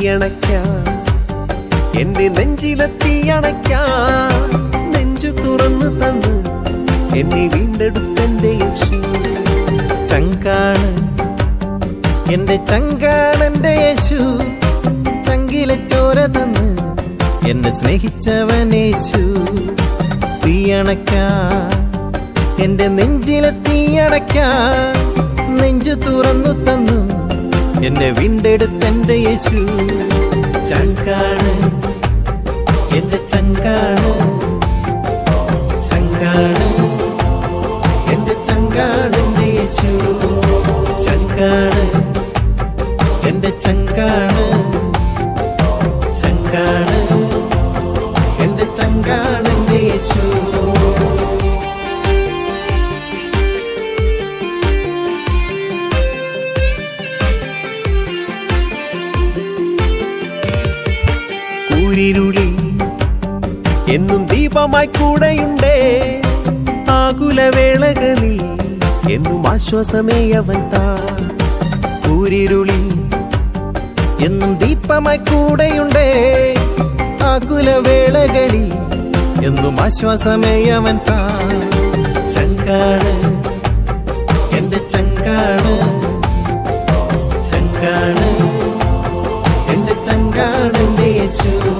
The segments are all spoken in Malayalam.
തീയണയ്ക്കാം എന്റെ നെഞ്ചിലെ തീയണയ്ക്കാം നെഞ്ചു തുറന്നു തന്ന് എന്നെ വീണ്ടെടുത്തെന്റെ യേശു. ചങ്കാണ് എന്റെ ചങ്കാണെന്റെ യേശു. ചങ്കിലെ ചോര തന്ന് എന്നെ സ്നേഹിച്ചവനേശു തീയണയ്ക്കാ എന്റെ നെഞ്ചിലെ തീയണയ്ക്കാ നെഞ്ചു തുറന്നു തന്നു എന്നെ വീണ്ടെടുത്തെന്റെ യേശു. ചങ്കാണ്? എന്റെ ചങ്കാണ്? ചങ്കാണ്? എന്റെ ചങ്കാണ് എന്റെ യേശു. ചങ്കാണ്. എന്റെ ചങ്കാണ്. കൂരിരുളി എന്നും ദീപമായി കൂടെയുണ്ടേ. ആകുലവേളകളിൽ എന്നും ആശ്വാസമേ അവൻ താ. കൂരിരുളി എന്നും ദീപമായി കൂടെയുണ്ടേ. ആകുലവേളകളിൽ എന്നും ആശ്വാസമേ അവൻ താ. ചങ്കാണ് എന്റെ ചങ്കാണ്. ചങ്കാണ് എന്റെ ചങ്കാണ് യേശു.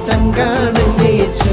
ചങ്കാണ് എന്റെ യേശു